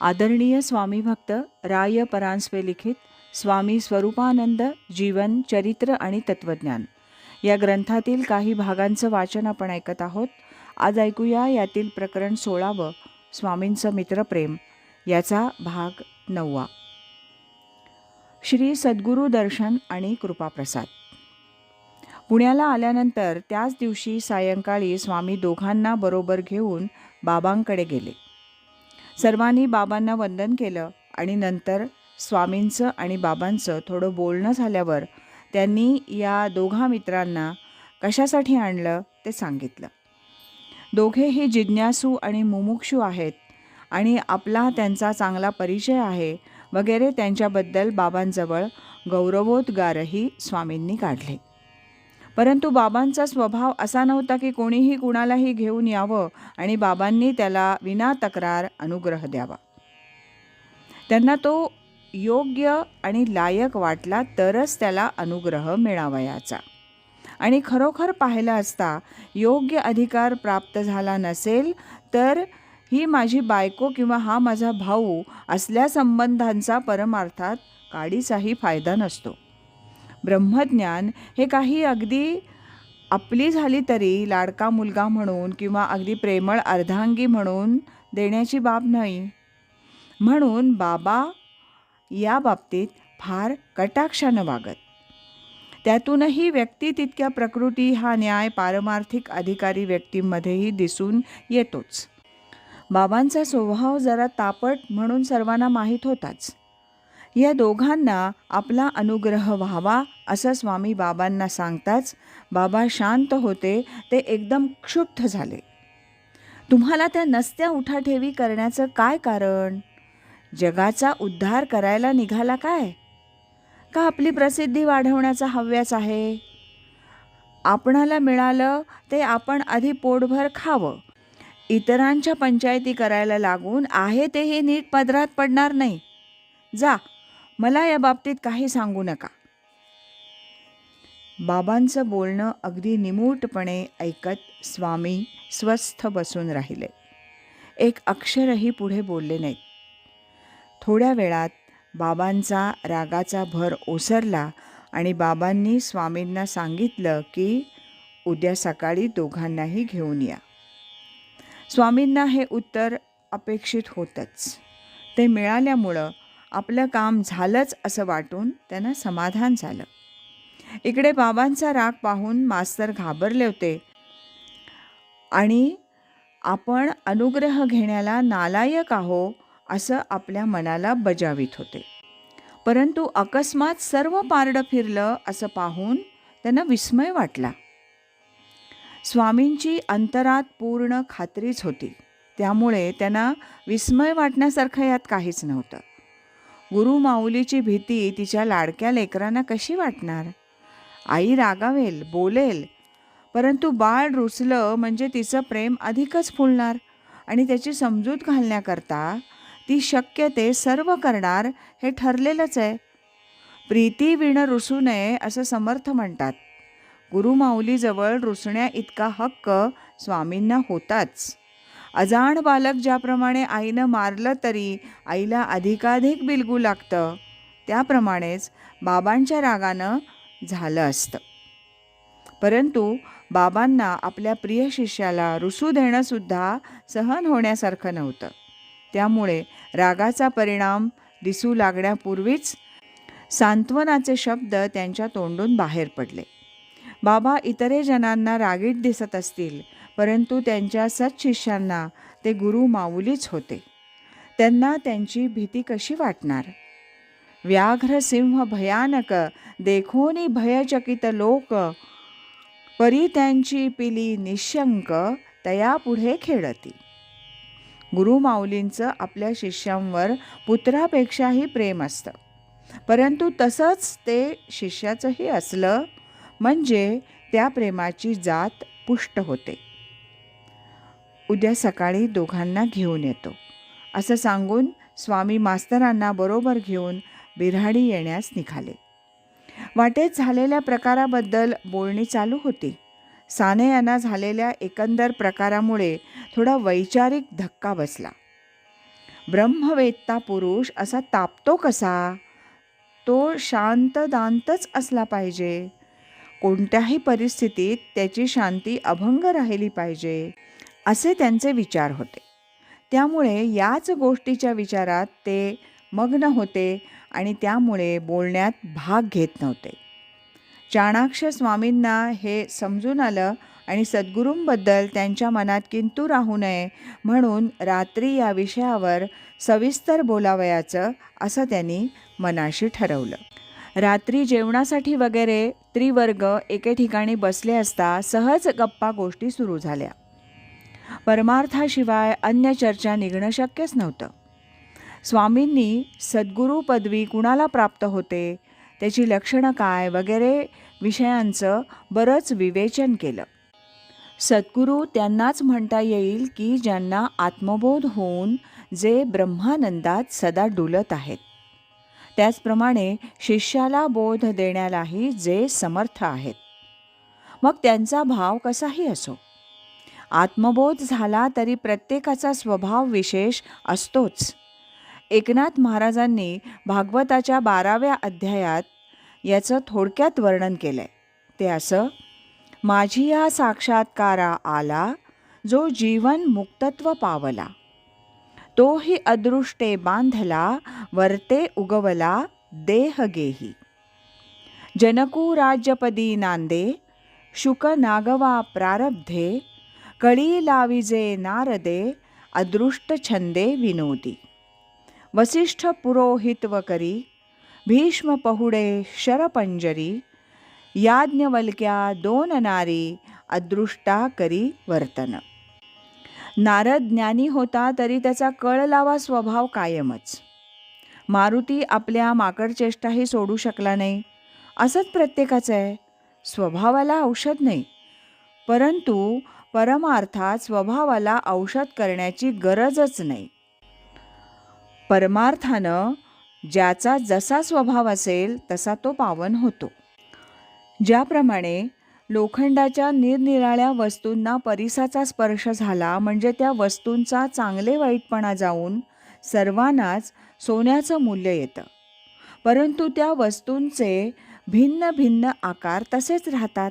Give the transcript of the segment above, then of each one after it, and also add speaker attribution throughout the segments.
Speaker 1: आदरणीय स्वामी भक्त राय परांजपे लिखित स्वामी स्वरूपानंद जीवन चरित्र आणि तत्वज्ञान. या ग्रंथातील काही भागांचं वाचन आपण ऐकत आहोत. आज ऐकूया यातील प्रकरण सोळावं स्वामींचं मित्रप्रेम याचा भाग नववा. श्री सद्गुरू दर्शन आणि कृपाप्रसाद. पुण्याला आल्यानंतर त्याच दिवशी सायंकाळी स्वामी दोघांना बरोबर घेऊन बाबांकडे गेले. सर्वांनी बाबांना वंदन केलं आणि नंतर स्वामींचं आणि बाबांचं थोडं बोलणं झाल्यावर त्यांनी या दोघा मित्रांना कशासाठी आणलं ते सांगितलं. दोघेही जिज्ञासू आणि मुमुक्षू आहेत आणि आपला त्यांचा चांगला परिचय आहे वगैरे त्यांच्याबद्दल बाबांजवळ गौरवोद्गारही स्वामींनी काढले. परंतु बाबांचा स्वभाव असा नव्हता की कोणीही कुणालाही घेऊन यावं आणि बाबांनी त्याला विना तक्रार अनुग्रह द्यावा. त्यांना तो योग्य आणि लायक वाटला तरच त्याला अनुग्रह मिळावयाचा. आणि खरोखर पाहिलं असता योग्य अधिकार प्राप्त झाला नसेल तर ही माझी बायको किंवा हा माझा भाऊ असल्या संबंधांचा परमार्थात काडीचाही फायदा नसतो. ब्रह्मज्ञान हे काही अगदी आपली झाली तरी लाडका मुलगा म्हणून किंवा अगदी प्रेमळ अर्धांगी म्हणून देण्याची बाब नाही. म्हणून बाबा या बाबतीत फार कटाक्षानं वागत. त्यातूनही व्यक्ती तितक्या प्रकृती हा न्याय पारमार्थिक अधिकारी व्यक्तींमध्येही दिसून येतोच. बाबांचा स्वभाव जरा तापट म्हणून सर्वांना माहीत होताच. या दोघांना आपला अनुग्रह व्हावा असं स्वामी बाबांना सांगताच बाबा शांत होते ते एकदम क्षुब्ध झाले. तुम्हाला त्या नसत्या उठाठेवी करण्याचं काय कारण? जगाचा उद्धार करायला निघाला काय? का आपली प्रसिद्धी वाढवण्याचा हव्यास आहे? आपणाला मिळालं ते आपण आधी पोटभर खावं. इतरांच्या पंचायती करायला लागून आहे तेही नीट पदरात पडणार नाही. जा मला या बाबतीत काही सांगू नका. बाबांचं बोलणं अगदी निमूटपणे ऐकत स्वामी स्वस्थ बसून राहिले. एक अक्षरही पुढे बोलले नाहीत. थोड्या वेळात बाबांचा रागाचा भर ओसरला आणि बाबांनी स्वामींना सांगितलं की उद्या सकाळी दोघांनाही घेऊन या. स्वामींना हे उत्तर अपेक्षित होतंच. ते मिळाल्यामुळं आपलं काम झालंच असं वाटून त्यांना समाधान झालं. इकडे बाबांचा राग पाहून मास्तर घाबरले होते. आणि आपण अनुग्रह घेण्याला नालायक आहो असं आपल्या मनाला बजावित होते. परंतु अकस्मात सर्व पारडं फिरलं असं पाहून त्यांना विस्मय वाटला. स्वामींची अंतरात पूर्ण खात्रीच होती. त्यामुळे त्यांना विस्मय वाटण्यासारखं यात काहीच नव्हतं. गुरु माऊलीची भीती तिच्या लाडक्या लेकरांना कशी वाटणार? आई रागावेल बोलेल परंतु बाळ रुसलं म्हणजे तिचं प्रेम अधिकच फुलणार आणि त्याची समजूत घालण्याकरता ती शक्य ते सर्व करणार हे ठरलेलंच आहे. प्रीती विण रुसू नये असं समर्थ म्हणतात. गुरुमाऊलीजवळ रुसण्या इतका हक्क स्वामींना होताच. अजाण बालक ज्याप्रमाणे आईनं मारलं तरी आईला अधिकाधिक बिलगू लागतं. त्याप्रमाणेच बाबांच्या रागानं झालं असतं. परंतु बाबांना आपल्या प्रिय शिष्याला रुसू देणंसुद्धा सहन होण्यासारखं नव्हतं. त्यामुळे रागाचा परिणाम दिसू लागण्यापूर्वीच सांत्वनाचे शब्द त्यांच्या तोंडून बाहेर पडले. बाबा इतरे जनांना रागीट दिसत असतील परंतु त्यांच्या सत्शिष्यांना ते गुरु माऊलीच होते. त्यांना त्यांची भीती कशी वाटणार? व्याघ्र सिंह भयानक देखोनी भयचकित लोक परी त्यांची पिली निशंक तयापुढे खेळती. गुरु माऊलींचं आपल्या शिष्यांवर पुत्रापेक्षाही प्रेम असतं. परंतु तसंच ते शिष्याचंही असलं म्हणजे त्या प्रेमाची जात पुष्ट होते. उद्या सकाळी दोघांना घेऊन येतो. असं सांगून स्वामी मास्तरांना बरोबर घेऊन बिऱ्हाडी येण्यास निघाले. वाटेत झालेल्या प्रकाराबद्दल बोलणी चालू होती. साने यांना झालेल्या एकंदर प्रकारामुळे थोडा वैचारिक धक्का बसला. ब्रह्मवेत्ता पुरुष असा तापतो कसा? तो शांतदांतच असला पाहिजे. कोणत्याही परिस्थितीत त्याची शांती अभंग राहिली पाहिजे. असे त्यांचे विचार होते. त्यामुळे याच गोष्टीच्या विचारात ते मग्न होते आणि त्यामुळे बोलण्यात भाग घेत नव्हते. चाणाक्ष स्वामींना हे समजून आलं आणि सद्गुरूंबद्दल त्यांच्या मनात किंतू राहू नये म्हणून रात्री या विषयावर सविस्तर बोलावयाचं असं त्यांनी मनाशी ठरवलं. रात्री जेवणासाठी वगैरे त्रिवर्ग एके ठिकाणी बसले असता सहज गप्पा गोष्टी सुरू झाल्या. परमार्थाशिवाय अन्य चर्चा निघणं शक्यच नव्हतं. स्वामींनी सद्गुरू पदवी कुणाला प्राप्त होते त्याची लक्षणं काय वगैरे विषयांचं बरंच विवेचन केलं. सद्गुरू त्यांनाच म्हणता येईल की ज्यांना आत्मबोध होऊन जे ब्रह्मानंदात सदा डुलत आहेत. त्याचप्रमाणे शिष्याला बोध देण्यालाही जे समर्थ आहेत. मग त्यांचा भाव कसाही असो आत्मबोध झाला तरी प्रत्येकाचा स्वभाव विशेष असतोच. एकनाथ महाराजांनी भागवताच्या बाराव्या अध्यायात याचं थोडक्यात वर्णन केलं आहे ते असं माझी या साक्षात्कारा आला जो जीवन मुक्तत्व पावला. तोही अदृष्टे बांधला वर्ते उगवला देह गेही जनकू राज्यपदी नांदे शुक नागवा प्रारब्धे कळी लाविजे नारदे अदृष्ट छंदे विनोदी वसिष्ठ पुरोहित्व करी भीष्म पहुडे शरपंजरी याज्ञवल्क्या दोन नारी अदृष्टा करी वर्तन नारद ज्ञानी होता तरी त्याचा कळ लावा स्वभाव कायमच. मारुती आपल्या माकडचेष्टाही सोडू शकला नाही. असंच प्रत्येकाचं आहे. स्वभावाला औषध नाही. परंतु परमार्थात स्वभावाला औषध करण्याची गरजच नाही. परमार्थानं ज्याचा जसा स्वभाव असेल तसा तो पावन होतो. ज्याप्रमाणे लोखंडाच्या निरनिराळ्या वस्तूंना परिसाचा स्पर्श झाला म्हणजे त्या वस्तूंचा चांगले वाईटपणा जाऊन सर्वांनाच सोन्याचं मूल्य येतं. परंतु त्या वस्तूंचे भिन्न भिन्न आकार तसेच राहतात.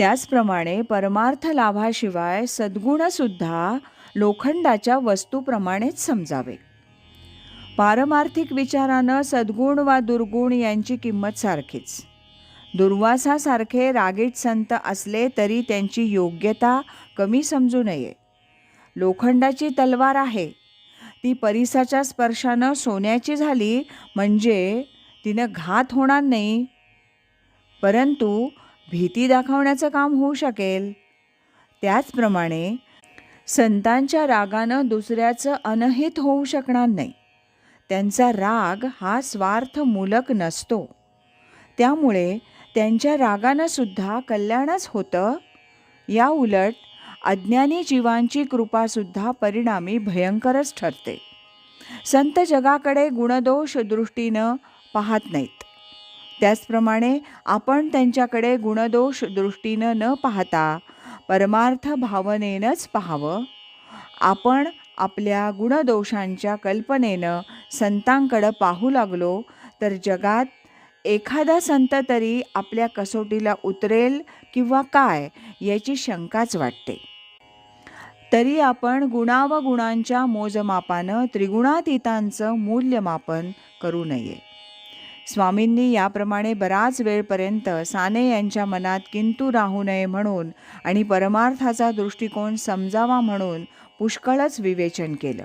Speaker 1: त्याचप्रमाणे परमार्थ लाभाशिवाय सद्गुणसुद्धा लोखंडाच्या वस्तूप्रमाणेच समजावे. पारमार्थिक विचारानं सद्गुण वा दुर्गुण यांची किंमत सारखीच. दुर्वासासारखे रागीट संत असले तरी त्यांची योग्यता कमी समजू नये. लोखंडाची तलवार आहे. ती परिसाच्या स्पर्शानं सोन्याची झाली म्हणजे तिनं घात होणार नाही. परंतु भीती दाखवण्याचं काम होऊ शकेल. त्याचप्रमाणे संतांच्या रागानं दुसऱ्याचं अनहित होऊ शकणार नाही. त्यांचा राग हा स्वार्थमूलक नसतो. त्यामुळे त्यांच्या रागानं सुद्धा कल्याणच होतं. या उलट अज्ञानी जीवांची कृपासुद्धा परिणामी भयंकरच ठरते. संत जगाकडे गुणदोष दृष्टीनं पाहत नाहीत. त्याचप्रमाणे आपण त्यांच्याकडे गुणदोष दृष्टीनं न पाहता परमार्थ भावनेनंच पाहावं. आपण आपल्या गुणदोषांच्या कल्पनेनं संतांकडं पाहू लागलो तर जगात एखादा संत तरी आपल्या कसोटीला उतरेल किंवा काय याची शंकाच वाटते. तरी आपण गुणावगुणांच्या मोजमापानं त्रिगुणातीतांचं मूल्यमापन करू नये. स्वामींनी याप्रमाणे बराच वेळपर्यंत साने यांच्या मनात किंतू राहू नये म्हणून आणि परमार्थाचा दृष्टिकोन समजावा म्हणून पुष्कळच विवेचन केलं.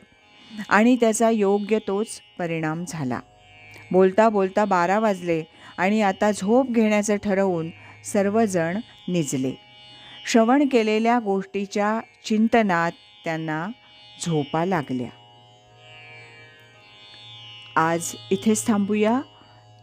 Speaker 1: आणि त्याचा योग्य तोच परिणाम झाला. बोलता बोलता बारा वाजले आणि आता झोप घेण्याचं ठरवून सर्वजण निजले. श्रवण केलेल्या गोष्टीच्या चिंतनात त्यांना झोपा लागल्या. आज इथेच थांबूया.